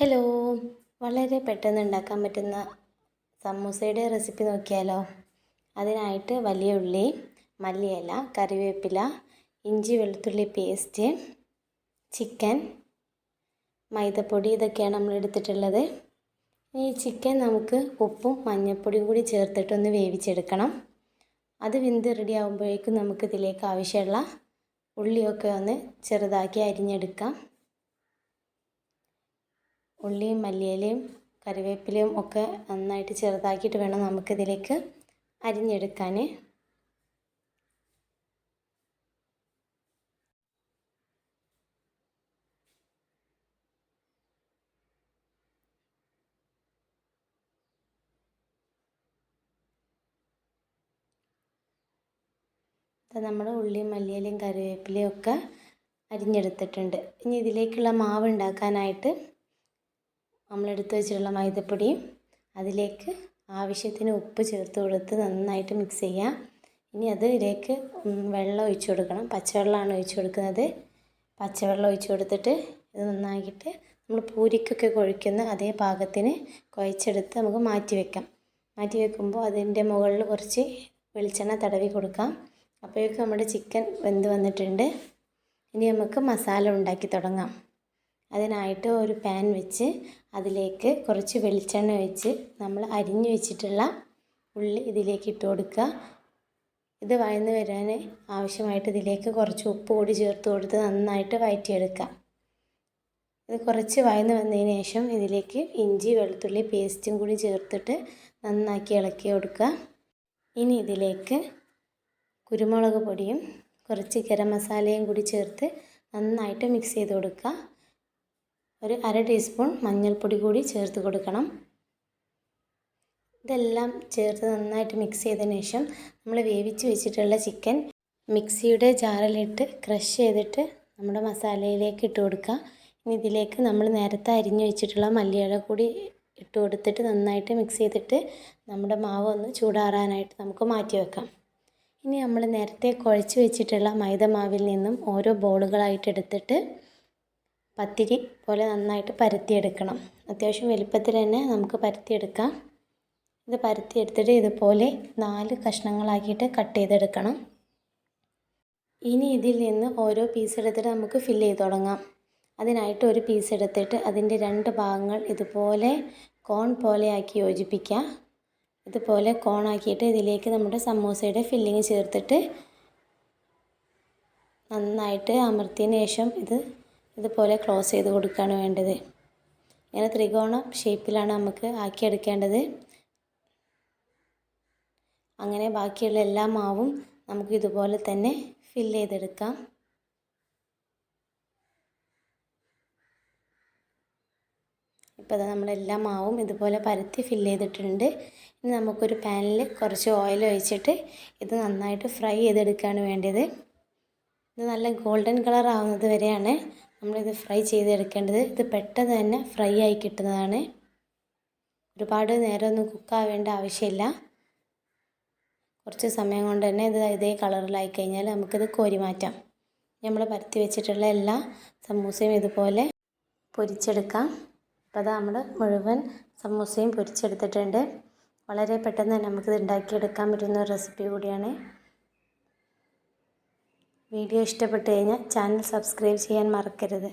Hello വളരെ പെട്ടെന്ന് ഉണ്ടാക്കാൻ പറ്റുന്ന സമൂസയുടെ റെസിപ്പി നോക്കിയാലോ? അതിനായിട്ട് വലിയ ഉള്ളി മല്ലിയില കറിവേപ്പില ഇഞ്ചി വെളുത്തുള്ളി പേസ്റ്റ് ചിക്കൻ മൈദപ്പൊടി ഇതൊക്കെയാണ് നമ്മൾ എടുത്തിട്ടുള്ളത്. ഈ ചിക്കൻ നമുക്ക് ഉപ്പും മഞ്ഞൾപ്പൊടിയും കൂടി ചേർത്തിട്ടൊന്ന് വേവിച്ചെടുക്കണം. അത് വെന്ത് റെഡി ആകുമ്പോഴേക്കും നമുക്ക് ഇതിലേക്ക് ആവശ്യമുള്ള ഉള്ളിയൊക്കെ ഒന്ന് ചെറുതാക്കി അരിഞ്ഞെടുക്കാം. ഉള്ളിയും മല്ലിയിലയും കറിവേപ്പിലയും ഒക്കെ നന്നായിട്ട് ചെറുതാക്കിയിട്ട് വേണം നമുക്കിതിലേക്ക് അരിഞ്ഞെടുക്കാൻ. നമ്മൾ ഉള്ളിയും മല്ലിയിലയും കറിവേപ്പിലയും ഒക്കെ അരിഞ്ഞെടുത്തിട്ടുണ്ട്. ഇനി ഇതിലേക്കുള്ള മാവ് ഉണ്ടാക്കാനായിട്ട് നമ്മളെടുത്ത് വെച്ചിട്ടുള്ള മൈദപ്പൊടിയും അതിലേക്ക് ആവശ്യത്തിന് ഉപ്പ് ചേർത്ത് കൊടുത്ത് നന്നായിട്ട് മിക്സ് ചെയ്യാം. ഇനി അതിലേക്ക് വെള്ളം ഒഴിച്ച് കൊടുക്കണം. പച്ചവെള്ളമാണ് ഒഴിച്ച് കൊടുക്കുന്നത്. പച്ചവെള്ളം ഒഴിച്ച് കൊടുത്തിട്ട് ഇത് നന്നാക്കിയിട്ട് നമ്മൾ പൂരിക്കൊക്കെ കൊഴിക്കുന്ന അതേ പാകത്തിന് കുഴച്ചെടുത്ത് നമുക്ക് മാറ്റി വെക്കാം. മാറ്റി വെക്കുമ്പോൾ അതിന്റെ മുകളിൽ കുറച്ച് വെളിച്ചെണ്ണ തടവി കൊടുക്കാം. അപ്പോഴേക്കും നമ്മുടെ ചിക്കൻ വെന്ത് വന്നിട്ടുണ്ട്. ഇനി നമുക്ക് മസാല ഉണ്ടാക്കി തുടങ്ങാം. അതിനായിട്ട് ഒരു പാൻ വെച്ച് അതിലേക്ക് കുറച്ച് വെളിച്ചെണ്ണ ഒഴിച്ച് നമ്മൾ അരിഞ്ഞു വെച്ചിട്ടുള്ള ഉള്ളി ഇതിലേക്ക് ഇട്ട് കൊടുക്കുക. ഇത് വഴന്ന് വരാൻ ആവശ്യമായിട്ട് ഇതിലേക്ക് കുറച്ച് ഉപ്പ് കൂടി ചേർത്ത് കൊടുത്ത് നന്നായിട്ട് വഴറ്റിയെടുക്കുക ഇത് കുറച്ച് വഴന്ന് വന്നതിന് ശേഷം ഇതിലേക്ക് ഇഞ്ചി വെളുത്തുള്ളി പേസ്റ്റും കൂടി ചേർത്തിട്ട് നന്നാക്കി ഇളക്കി കൊടുക്കുക. ഇനി ഇതിലേക്ക് കുരുമുളക് പൊടിയും കുറച്ച് ഗരം മസാലയും കൂടി ചേർത്ത് നന്നായിട്ട് മിക്സ് ചെയ്ത് കൊടുക്കുക. ഒരു അര ടീസ്പൂൺ മഞ്ഞൾപ്പൊടി കൂടി ചേർത്ത് കൊടുക്കണം. ഇതെല്ലാം ചേർത്ത് നന്നായിട്ട് മിക്സ് ചെയ്തതിന് ശേഷം നമ്മൾ വേവിച്ച് വെച്ചിട്ടുള്ള ചിക്കൻ മിക്സിയുടെ ജാറിലിട്ട് ക്രഷ് ചെയ്തിട്ട് നമ്മുടെ മസാലയിലേക്ക് ഇട്ട് കൊടുക്കുക. ഇനി ഇതിലേക്ക് നമ്മൾ നേരത്തെ അരിഞ്ഞു വെച്ചിട്ടുള്ള മല്ലിയില കൂടി ഇട്ട് കൊടുത്തിട്ട് നന്നായിട്ട് മിക്സ് ചെയ്തിട്ട് നമ്മുടെ മാവ് ഒന്ന് ചൂടാറാനായിട്ട് നമുക്ക് മാറ്റി വെക്കാം. ഇനി നമ്മൾ നേരത്തെ കുഴച്ച് വെച്ചിട്ടുള്ള മൈദ മാവിൽ നിന്നും ഓരോ ബോളുകളായിട്ട് എടുത്തിട്ട് പത്തിരി പോലെ നന്നായിട്ട് പരത്തിയെടുക്കണം. അത്യാവശ്യം വലുപ്പത്തിൽ തന്നെ നമുക്ക് പരത്തിയെടുക്കാം. ഇത് പരത്തിയെടുത്തിട്ട് ഇതുപോലെ നാല് കഷ്ണങ്ങളാക്കിയിട്ട് കട്ട് ചെയ്തെടുക്കണം. ഇനി ഇതിൽ നിന്ന് ഓരോ പീസ് എടുത്തിട്ട് നമുക്ക് ഫില്ല് ചെയ്ത് തുടങ്ങാം. അതിനായിട്ട് ഒരു പീസ് എടുത്തിട്ട് അതിന്റെ രണ്ട് ഭാഗങ്ങൾ ഇതുപോലെ കോൺ പോലെയാക്കി യോജിപ്പിക്കുക ഇതുപോലെ കോണാക്കിയിട്ട് ഇതിലേക്ക് നമ്മുടെ സമൂസയുടെ ഫില്ലിങ് ചേർത്തിട്ട് നന്നായിട്ട് അമർത്തിയതിന് ശേഷം ഇത് ഇതുപോലെ ക്ലോസ് ചെയ്ത് കൊടുക്കുകയാണ് വേണ്ടത്. ഇങ്ങനെ ത്രികോണം ഷേപ്പിലാണ് നമുക്ക് ആക്കിയെടുക്കേണ്ടത്. അങ്ങനെ ബാക്കിയുള്ള എല്ലാ മാവും നമുക്ക് ഇതുപോലെ തന്നെ ഫില്ല് ചെയ്തെടുക്കാം. ഇപ്പോൾ നമ്മളെല്ലാ മാവും ഇതുപോലെ പരത്തി ഫില്ല് ചെയ്തിട്ടുണ്ട്. ഇനി നമുക്കൊരു പാനിൽ കുറച്ച് ഓയിൽ ഒഴിച്ചിട്ട് ഇത് നന്നായിട്ട് ഫ്രൈ ചെയ്തെടുക്കുകയാണ് വേണ്ടത്. ഇത് നല്ല ഗോൾഡൻ കളർ ആവുന്നത് വരെയാണ്. നമ്മളിത് ഫ്രൈ ചെയ്തെടുക്കേണ്ടത് ഇത് പെട്ടെന്ന് തന്നെ ഫ്രൈ ആയി കിട്ടുന്നതാണ്. ഒരുപാട് നേരമൊന്നും കുക്കാവേണ്ട ആവശ്യമില്ല. കുറച്ച് സമയം കൊണ്ട് തന്നെ ഇത് ഇതേ കളറിലായി കഴിഞ്ഞാൽ നമുക്കിത് കോരി മാറ്റാം. നമ്മൾ പരത്തി വെച്ചിട്ടുള്ള എല്ലാ സമൂസയും ഇതുപോലെ പൊരിച്ചെടുക്കാം. അപ്പോൾ അത് നമ്മൾ മുഴുവൻ സമൂസയും പൊരിച്ചെടുത്തിട്ടുണ്ട്. വളരെ പെട്ടെന്ന് തന്നെ നമുക്കിത് ഉണ്ടാക്കിയെടുക്കാൻ പറ്റുന്ന ഒരു റെസിപ്പി കൂടിയാണ്. വീഡിയോ ഇഷ്ടപ്പെട്ടു കഴിഞ്ഞാൽ ചാനൽ സബ്സ്ക്രൈബ് ചെയ്യാൻ മറക്കരുത്.